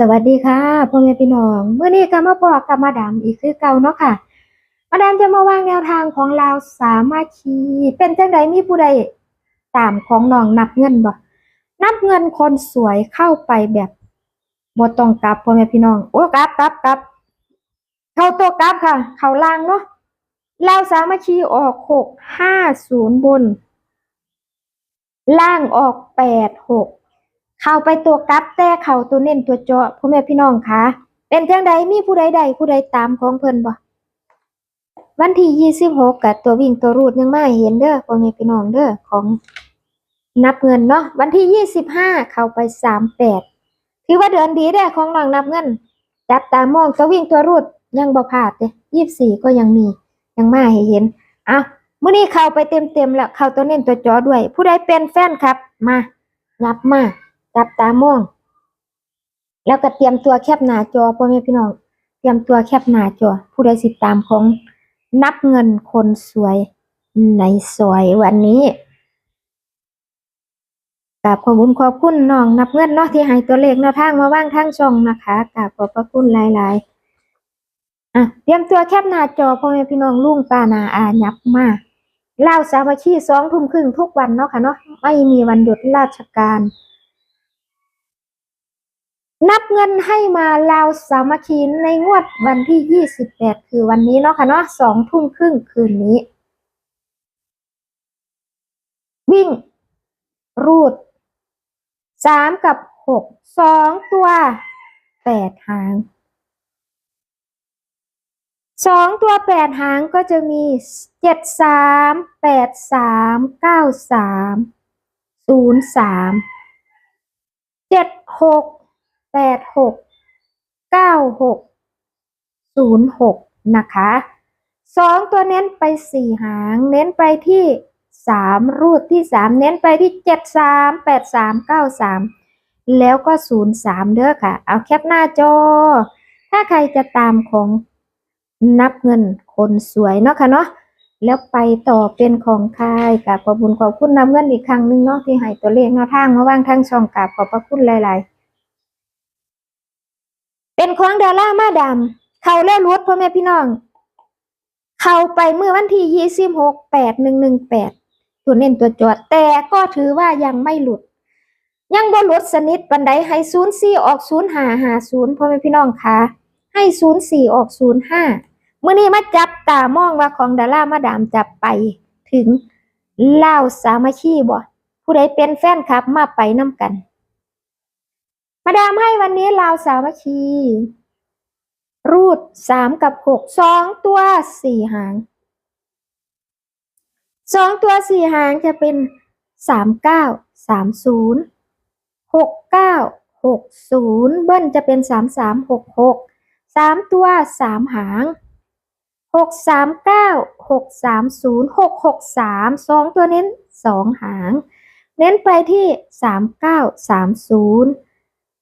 สวัสดีค่ะพ่อแม่พี่น้องเมื่อนี้ก็มาบอกกับมาดามอีกคือเก่าเนาะค่ะ มาดามจะมาวางแนวทางของเราสามัคคีเป็นจังใดมีผู้ใดตามของน้องนับเงินบ่นับเงินคนสวยเข้าไปแบบบ่ต้องกลับพ่อแม่พี่น้องโอ้กลับกลับกลับเข้าตัวกลับค่ะ เข้าล่างเนาะเราสามัคคีออกหกห้าศูนย์บน ล่างออกแปดหก เข้าไปตัวกลับแต่เข้าตัวเน้นตัวเจาะพ่อแม่พี่น้องคะเป็นจังใดมีผู้ใดใดผู้ใดตามของเพิ่นบ่วันที่ยี่สิบหกกับตัววิ่งตัวรูดยังไม่เห็นเด้อพ่อแม่พี่น้องเด้อของนับเงินเนาะวันที่ยี่สิบห้าเข้าไปสามแปดถือว่าเดือนดีเด้ของน้องนับเงินจับตามองตัววิ่งตัวรูดยังบ่พลาดเด้ยี่สิบสี่ก็ยังมียังมาให้เห็นเอ้ามื้อนี้เข้าไปเต็มๆแล้วเข้าตัวเน้นตัวจอด้วย ผู้ใดเป็นแฟนครับ มานับมา จับตามอง แล้วก็เตรียมตัวแคบหน้าจอพ่อแม่พี่น้อง เตรียมตัวแคบหน้าจอ ผู้ใดสิตามของนับเงินคนสวยในซอยวันนี้กราบขอบคุณขอบคุณน้องนับเงินเนาะที่ให้ตัวเลขแนวทางมาว่างทางช่องนะคะกราบขอบพระคุณหลายๆอะเตรียมตัวแคบหน้าจอพ่อแม่พี่น้องลุงป้านาอายับมาเล่าสามัคคีสองทุ่มครึ่งทุกวันเนาะค่ะเนาะไม่มีวันหยุดราชการ นับเงินให้มาลาวสามัคคีในงวดวันที่ 28 คือวันนี้เนาะค่ะเนาะสองทุ่มครึ่งคืนนี้ วิ่ง รูดสามกับหกสองตัวแปดหางสองตัวแปดหางก็จะมีเจ็ดสาม แปดหกเก้าหกศูนย์หกนะคะสองตัวเน้นไปสี่หาง เน้นไปที่สามรูดที่สามเน้นไปที่เจ็ดสามแปดสามเก้าสามแล้วก็ศูนย์สามเด้อค่ะ เอาแคปหน้าจอ ถ้าใครจะตามของนับเงินคนสวยเนาะค่ะเนาะแล้วไปต่อเป็นของใครกับขอบคุณขอบคุณนับเงินอีกครั้งหนึงเนาะที่ให้ตัวเลขแนวทางมาว่างทางช่องกับขอบพระคุณหลาย ๆ เป็นของดารามาดามเขาแล้วรวดพ่อแม่พี่น้อง เขาไปเมื่อวันที่ยี่สิบหกแปดหนึ่งหนึ่งแปดตัวเน้นตัวจอดแต่ก็ถือว่ายังไม่หลุด ยังบ่หลุดสนิทบันไดให้ศูนย์สี่ออกศูนย์ห้าห้าศูนย์พ่อแม่พี่น้องคะให้ศูนย์สี่ออกศูนย์ห้าเมื่อนี้มาจับตามองว่าของดารามาดามจับไปถึงเล่าสามัคคีบ่ผู้ใดเป็นแฟนคลับมาไปน้ำกัน มาดามให้วันนี้ลาวสามัคคี รูดสามกับหกสองตัวสี่หางสองตัวสี่หางจะเป็นสามเก้าสามศูนย์หกเก้าหกศูนย์เบิ้ลจะเป็นสามสามหกหกสามตัวสามหางหกสามเก้าหกสามศูนย์หกหกสามสองตัวเน้นสองหาง เน้นไปที่สามเก้าสามศูนย์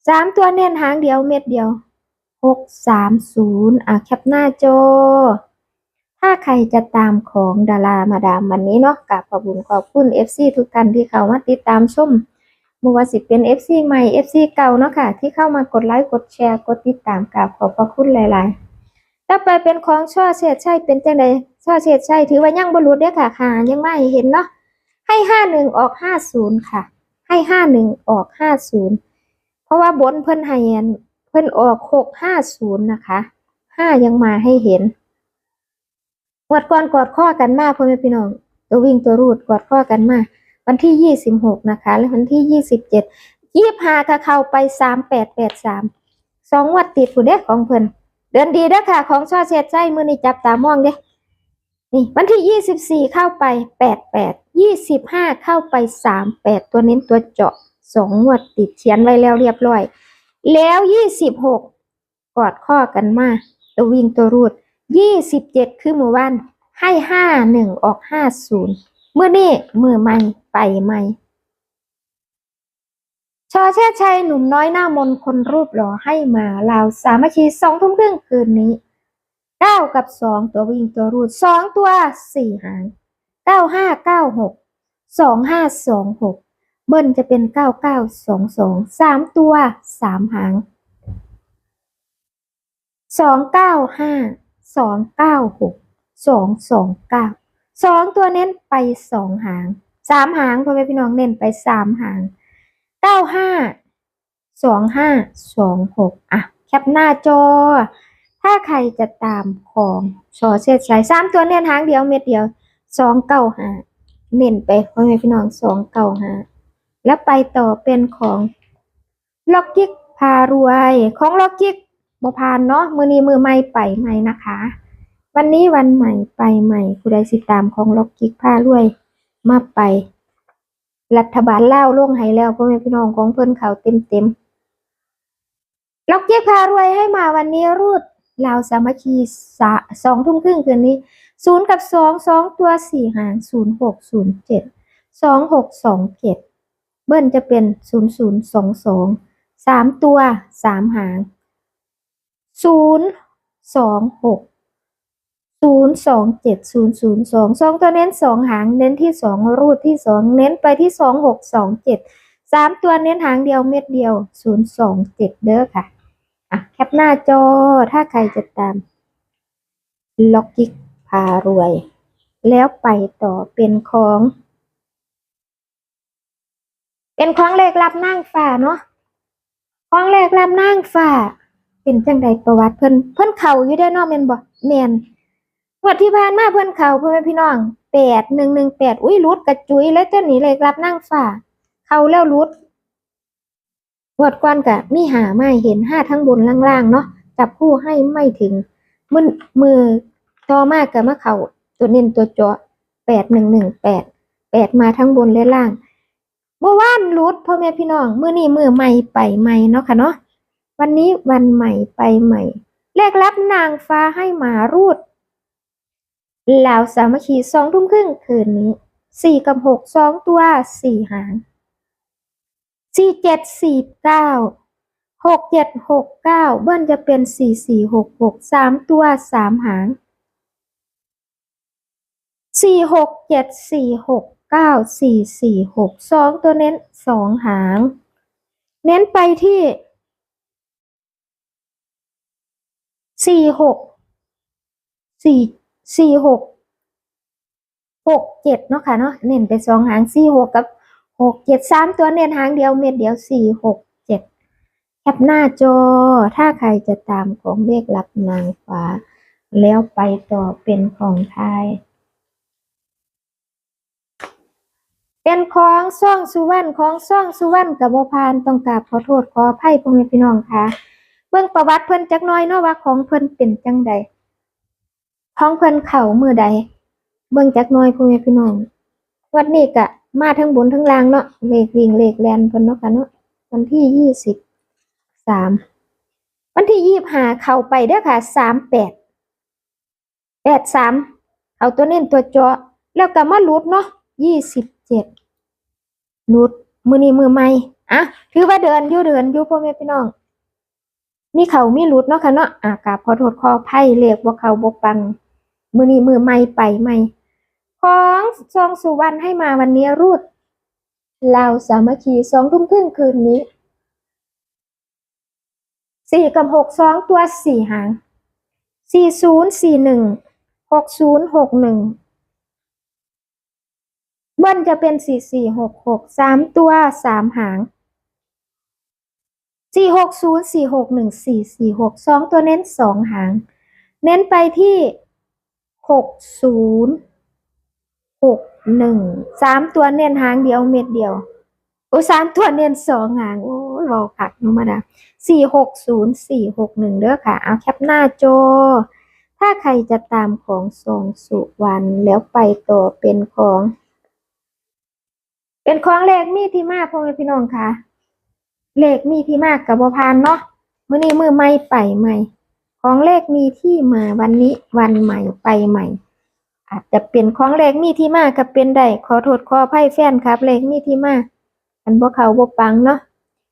สามตัวเน้นหางเดียวเม็ดเดียวหกสามศูนย์อะแคปหน้าจอ ถ้าใครจะตามของดารามาดามวันนี้เนาะกับขอบคุณขอบคุณ FC ทุกท่านที่เข้ามาติดตามชมมัวาสิเป็น FC ใหม่ FC เก่าเนาะค่ะ ที่เข้ามากดไลค์กดแชร์กดติดตามกับขอบพระคุณหลายๆ ต่อไปเป็นของช่อเศษใช่เป็นจังไดช่อเศษใช่ถือว่ายังบรรลุเด้อค่ะค่ะ ยังไม่เห็นเนาะให้ห้าหนึ่งออกห้าศูนย์ค่ะ ให้ห้าหนึ่งออกห้าศูนย์ เพราะว่าบนเพิ่นให้อันเพิ่นออกหกห้าศูนย์นะคะห้ายังมาให้เห็นงวดก่อนกอดข้อกันมาพ่อแม่พี่น้อง ตัววิ่งตัวรูดกอดข้อกันมาวันที่ยี่สิบหกนะคะ และวันที่ยี่สิบเจ็ดยี่ห้าค่ะเข้าไปสามแปดแปดสามสองวัดติดผู้เด้ของเพิ่นเดือนดีเด้อค่ะ ของช่อเศษใจมือนี่จับตามองเด้นี่วันที่ยี่สิบสี่เข้าไปแปดแปดยี่สิบห้าเข้าไปสามแปดตัวเน้นตัวเจาะ สองงวดติดเขียนไว้แล้วเรียบร้อย แล้วยี่สิบหกกอดข้อกันมาตัววิ่งตัวรูดยี่สิบเจ็ดคือมือวันให้ห้าหนึ่งออกห้าศูนย์เมื่อนี่มือใหม่ไปใหม่ชอเชษชัยหนุ่มน้อยหน้ามนคนรูปหล่อให้มาลาวสามัคคีสองทุ่มครึ่งคืนนี้เก้ากับสองตัววิ่งตัวรูดสองตัวสี่หางเก้าห้าเก้าหกสองห้าสองหก เบิ้ลจะเป็นเก้าเก้าสองสองสามตัวสามหางสองเก้าห้าสองเก้าหกสองสองเก้าสองตัวเน้นไปสองหางสามหางพ่อแม่พี่น้องเน้นไปสามหางเก้าห้าสองห้าสองหกอะ แคปหน้าจอ ถ้าใครจะตามของชอเชษชัยสามตัวเน้นหางเดียวเม็ดเดียวสองเน้นไปพ่อแม่พี่น้องสองเก้าห้า แล้วไปต่อเป็นของล็อกกิกพารวยของล็อกกิกบ่พานเนาะมือนี้มือใหม่ไปใหม่นะคะ วันนี้วันใหม่ไปใหม่ผู้ใดสิตามของล็อกกิกพารวยมาไป รัฐบาลเล่าวลงให้แล้วพ่อแม่พี่น้องของเพิ่นเขาเต็มเต็มล็อกกิกพารวยให้มาวันนี้รูดลาวสามัคคีสะสองทุ่มครึ่งคืนนี้ศูนย์กับสองสองตัวสี่หางศูนย์หกศูนย์เจ็ดสองหกสองเจ็ด เบิ้ลจะเป็นศูนย์ศูนย์สามตัวสามหางศูนย์สองหกศูนย์สองเจ็ดศูนย์ศูนย์สองสองตัวเน้นสองหาง เน้นที่สองรูดที่สองเน้นไปที่สองหกสามตัวเน้นหางเดียวเม็ดเดียวศูนย์สองเดเด้อค่ะ อะ แคปหน้าจอ ถ้าใครจะตาม ล็อกกิกพารวย แล้วไปต่อเป็นของ เป็นของเลขรับนั่งฝ่าเนาะของเลขรับนั่งฝ่า เป็นจังใดประวัติเพิ่นเพิ่นเข่าอยู่ได้นาะแม่นบ่แม่นงวดที่ผ่านมาเพิ่นเข่าเพื่อนพี่น้องแปดหนึ่งหนึ่งแปดอุ้ยรุดกระจุยแล้วเจ้าหนีเลขรับนั่งฝ่า เข้าแล้วรุดงวดก่อนกะมีหาไม่เห็นห้าทั้งบนล่างๆเนาะจับคู่ให้ไม่ถึงมือมือต่อมากกับมาเขาตัวเน้นตัวเจาะแปดหนึ่งหนึ่งแปดแปดมาทั้งบนและล่าง เมื่อวานรูดพ่อแม่พี่น้องมือนี้มือใหม่ไปใหม่เนาะค่ะเนาะวันนี้วันใหม่ไปใหม่เลขรับนางฟ้าให้มารูดลาวสามัคคีสองทุ่มครึ่งคืนนี้สี่กับหกสองตัวสี่หางสี่เจ็ดสี่เก้าหกเจ็ดหกเก้าเบิ้ลจะเป็นสี่สี่หกหกสามตัวสามหางสี่หกเจ็ดสี่หก เก้าสี่สี่หกสองตัวเน้นสองหาง เน้นไปที่สี่หกสี่สี่หกหกเจ็ดเนาะค่ะเนาะเน้นไปสองหางสี่หกกับหกเจ็ดสามตัวเน้นหางเดียวเม็ดเดียวสี่หกเจ็ดแคปหน้าจอ ถ้าใครจะตามของเลขลับนางฟ้า แล้วไปต่อเป็นของไทย เป็นของซ่องสุวรรณของซ่องสุวรรณกับโบพานต้องกราบขอโทษขออภัยพ่อแม่พี่น้องค่ะ เบื้องประวัติเพิ่นจักน้อยเนาะว่าของเพิ่นเป็นจังใดของเพิ่นเข่ามือใด เบิ่งจักน้อยพ่อแม่พี่น้อง วันนี้กะ มาทั้งบนทั้งล่างเนาะเลขวิ่งเลขแลนเพิ่นเนาะค่ะเนาะวันที่ยี่สิบสามวันที่ยี่ห้าเข้าไปเด้อค่ะสามแปดแปดสามเอาตัวเน้นตัวจาะแล้วก็มาลุดเนาะยี่สิบ เจ็ดลุดมือนี้มือใหม่อะถือว่าเดินอยู่เดินอยู่พ่อแม่พี่น้อง มีเขามีลุดเนาะค่ะเนาะอะกาบขอโทษขออภัยเลขบ่าเขาบ่ปัง มือนี้มือใหม่ไปใหม่ของซองสุวรรณให้มาวันนี้รูดเราวสามัคคีสองทุ่มครึ่งคืนนี้สี่กับหกสองตัวสี่หางสี่ศูนย์สี่หนึ่งหกศูนย์หกหนึ่ง บิ้ลจะเป็นสี่สี่หกหกสามตัวสามหางสี่หกศูนย์สี่หกหนึ่งสี่สี่หกสองตัวเน้นสองหาง เน้นไปที่หกศูนย์หกหนึ่งสามตัวเน้นหางเดียวเม็ดเดียวโอ้สามตัวเน้นสองหาง โอ้ยเราขัดนูมาดาสี่หกศูนย์สี่หกหนึ่งเด้อค่ะ เอาแคปหน้าโจถ้าใครจะตามของทรงสุวรรณแล้วไปต่อเป็นของ เป็นของเลขมีที่มาพ่อแม่พี่น้องค่ะเลขมีที่มากกับบพานเนาะมื้อนี้มือไม่ไปใหม่ ของเลขมีที่มาวันนี้วันใหม่ไปใหม่ อาจจะเป็นของเลขมีที่มากกับเป็นได้ขอโทษขออภัยแฟนครับเลขมีที่มาอันบ่เขาบ่ปังเนาะ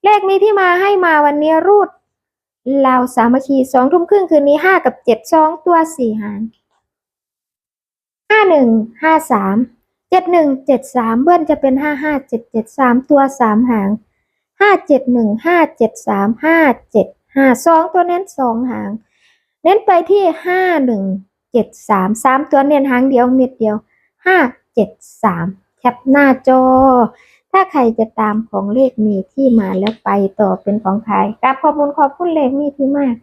เลขมีที่มาให้มาวันนี้รูดลาวสามัคคีสองทุ่มครึ่งคืนนี้ห้ากับเจ็ดสองตัวสี่หางห้าหนึ่งห้าสาม จ็ดหนึ่งเจ็ดสามเบิ้ลจะเป็นห้าห้าเจ็ดเจ็ดสามตัวสามหางห้าเจ็ดหนึ่งห้าเจ็ดสามห้าเจ็ดห้าสองตัวเน้นสองหาง เน้นไปที่ห้าหนึ่งเจ็ดสามสามตัวเน้นหางเดียวเม็ดเดียวห้าเจ็ดสามแคปหน้าจอ ถ้าใครจะตามของเลขมีที่มาแล้วไปต่อเป็นของใครกราบขอบคุณขอบคุณเลขมีที่มาก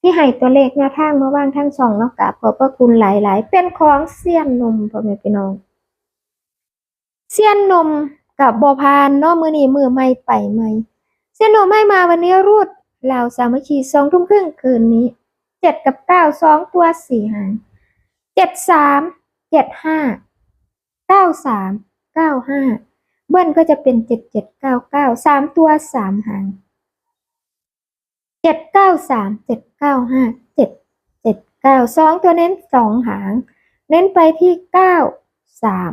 ที่ให้ตัวเลขแนวทางมาว่างทั้งสองแล้วกราบขอบพระคุณหลาย ๆ เป็นของเสี้ยนนมพ่อแม่พี่น้อง เสี้ยนนมกับบอพานนาะมือนี้มือไม่ไปไม่เสี้ยนนมไม่มาวันนี้รูดเราสามัคคีสองทุ่มครึ่งคืนนี้เจ็ดกับเก้าสองตัวสี่หางเจ็ดสามเจ็ดห้าเก้าสามเก้าห้าเบิ้ลก็จะเป็นเจ็ดเจ็ดเก้าเก้าสามตัวสามหางเจ็ดเก้าสามเจ็ดเก้าห้าเจ็ดเจ็ดเก้าสองตัวเน้นสองหาง เน้นไปที่เก้าสาม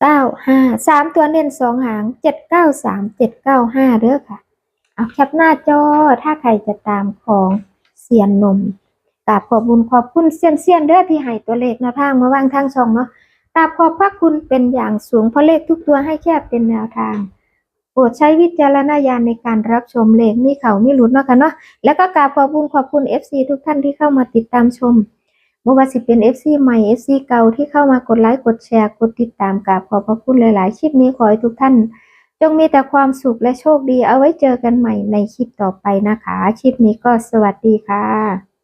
เก้าห้าสามตัวเน้นสองหางเจ็ดเก้าสามเจ็ดเก้าห้าเด้อค่ะ เอาแคปหน้าจอถ้าใครจะตามของเซียนนมกราบขอบคุญขอบคุณเซียนเซียนเด้อที่ให้ตัวเลขแนวทางมาวางทางช่องเนาะกราบขอบพระคุณเป็นอย่างสูงเพราะเลขทุกตัวให้แค่เป็นแนวทางโปรดใช้วิจารณญาณในการรับชมเลขมีเขามีหลุดเนาะค่ะเนาะแล้วก็กราบขอบคุณขอบคุณ FC ทุกท่านที่เข้ามาติดตามชม ไม่ว่าสิเป็น FC ใหม่ FC เก่าที่เข้ามากดไลค์กดแชร์กดติดตามกับขอบพระคุณหลาย ๆ คลิปนี้ขอให้ทุกท่าน จงมีแต่ความสุขและโชคดีเอาไว้เจอกันใหม่ในคลิปต่อไปนะคะ คลิปนี้ก็สวัสดีค่ะ